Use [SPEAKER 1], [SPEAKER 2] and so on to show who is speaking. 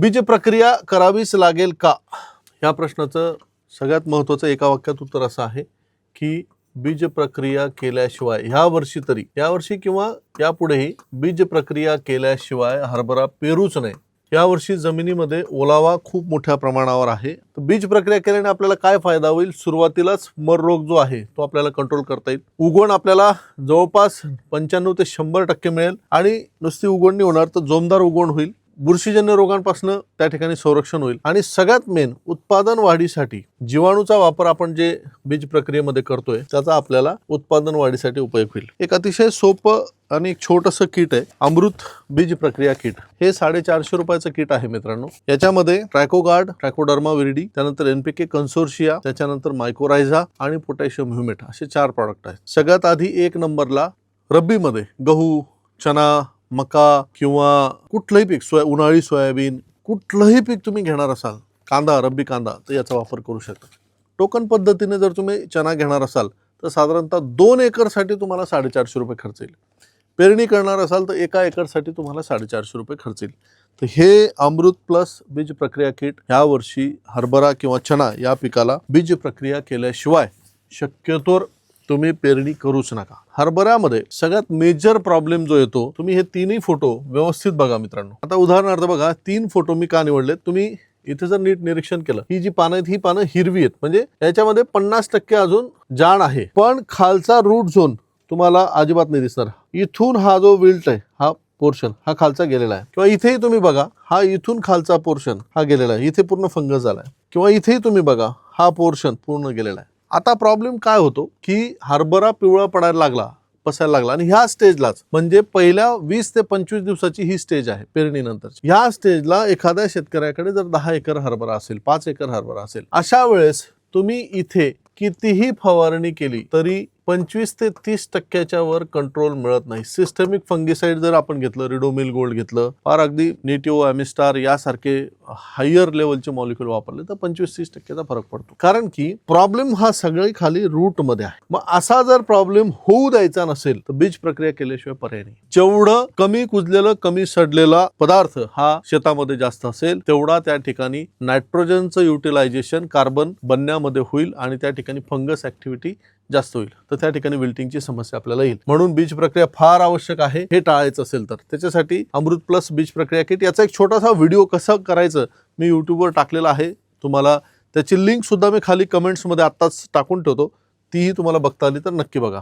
[SPEAKER 1] बीज प्रक्रिया करावीच लागेल का? या प्रश्नाचं सगळ्यात महत्त्वाचं एका वाक्यात उत्तर असं आहे की बीज प्रक्रिया केल्याशिवाय ह्या वर्षी तरी या वर्षी किंवा यापुढेही बीज प्रक्रिया केल्याशिवाय हरभरा पेरूच नाही. यावर्षी जमिनीमध्ये ओलावा खूप मोठ्या प्रमाणावर आहे. तर बीज प्रक्रिया केल्याने आपल्याला काय फायदा होईल? सुरुवातीलाच मर रोग जो आहे तो आपल्याला कंट्रोल करता येईल. उगवण आपल्याला जवळपास पंच्याण्णव ते शंभर टक्के मिळेल आणि नुसती उगवण नाही होणार तर जोमदार उगवण होईल. बुरशीजन्य रोगांपासून त्या ठिकाणी संरक्षण होईल. आणि सगळ्यात मेन उत्पादन वाढीसाठी जीवाणूचा वापर आपण जे बीज प्रक्रियेमध्ये करतोय त्याचा आपल्याला उत्पादन वाढीसाठी उपयोग होईल. एक अतिशय सोपं आणि एक छोटंसं किट आहे अमृत बीज प्रक्रिया किट. हे साडेचारशे रुपयाचं किट आहे मित्रांनो. याच्यामध्ये ट्रॅकोगार्ड ट्रॅकोडर्मा विरडी त्यानंतर एनपीके कन्सोर्शिया त्याच्यानंतर मायकोरायझा आणि पोटॅशियम ह्युमेट असे चार प्रॉडक्ट आहेत. सगळ्यात आधी एक नंबरला रब्बीमध्ये गहू चना मका किंवा कुठलंही पीक सोया उन्हाळी सोयाबीन कुठलंही पीक तुम्ही घेणार असाल कांदा रब्बी कांदा तर याचा वापर करू शकता. टोकन पद्धतीने जर तुम्ही चना घेणार असाल तर साधारणतः दोन एकरसाठी तुम्हाला साडेचारशे रुपये खर्च येईल. पेरणी करणार असाल तर एका एकरसाठी तुम्हाला साडेचारशे रुपये खर्च येईल. तर हे अमृत प्लस बीज प्रक्रिया किट ह्या वर्षी हरभरा किंवा चना या पिकाला बीज प्रक्रिया केल्याशिवाय शक्यतोर तुम्ही पेरणी करूच नका. हरभऱ्यामध्ये सगळ्यात मेजर प्रॉब्लेम जो येतो तुम्ही हे तिन्ही फोटो व्यवस्थित बघा मित्रांनो. आता उदाहरणार्थ बघा तीन फोटो मी का निवडले तुम्ही इथे जर नीट निरीक्षण केलं ही जी पानं आहेत ही पानं हिरवी आहेत. म्हणजे याच्यामध्ये पन्नास टक्के अजून जाण आहे. पण खालचा रूट झोन तुम्हाला अजिबात नाही दिसणार. इथून हा जो विल्ट आहे हा पोर्शन हा खालचा गेलेला आहे. किंवा इथेही तुम्ही बघा हा इथून खालचा पोर्शन हा गेलेला आहे. इथे पूर्ण फंगस झाला आहे किंवा इथेही तुम्ही बघा हा पोर्शन पूर्ण गेलेला आहे. आता प्रॉब्लेम काय होतो की हरभरा पिवळा पडायला लागला पसायला लागला आणि ह्या स्टेजलाच म्हणजे पहिल्या वीस ते पंचवीस दिवसाची ही स्टेज आहे पेरणीनंतर ह्या स्टेजला एखाद्या शेतकऱ्याकडे जर दहा एकर हरभरा असेल पाच एकर हरभरा असेल अशा वेळेस तुम्ही इथे कितीही फवारणी केली तरी पंचवीस ते तीस टक्क्याच्या वर कंट्रोल मिळत नाही. सिस्टमिक फंगिसाईड जर आपण घेतलं रिडोमिल गोल्ड घेतलं फार अगदी नेटिओ ॲमिस्टार यासारखे हायर लेवलचे मॉलिक्युल वापरले तर पंचवीस तीस टक्क्याचा फरक पडतो. कारण की प्रॉब्लेम हा सगळे खाली रूटमध्ये आहे. मग असा जर प्रॉब्लेम होऊ द्यायचा नसेल तर बीज प्रक्रिया केल्याशिवाय पर्याय नाही. जेवढं कमी कुजलेलं कमी सडलेला पदार्थ हा शेतामध्ये जास्त असेल तेवढा त्या ठिकाणी नायट्रोजनचं युटिलायझेशन कार्बन बनण्यामध्ये होईल आणि त्या ठिकाणी फंगस ऍक्टिव्हिटी जास्त होईल. तर त्या ठिकाणी विल्टिंगची समस्या आपल्याला येईल. म्हणून बीज प्रक्रिया फार आवश्यक आहे. हे टाळायचं असेल तर. त्याच्यासाठी अमृत प्लस बीज प्रक्रिया किट याचा एक छोटासा व्हिडिओ कसं करायचं मी यूट्यूबवर टाकलेला आहे. तुम्हाला त्याची लिंक सुद्धा मी खाली कमेंट्समध्ये आत्ताच टाकून ठेवतो. तीही तुम्हाला बघता आली तर नक्की बघा.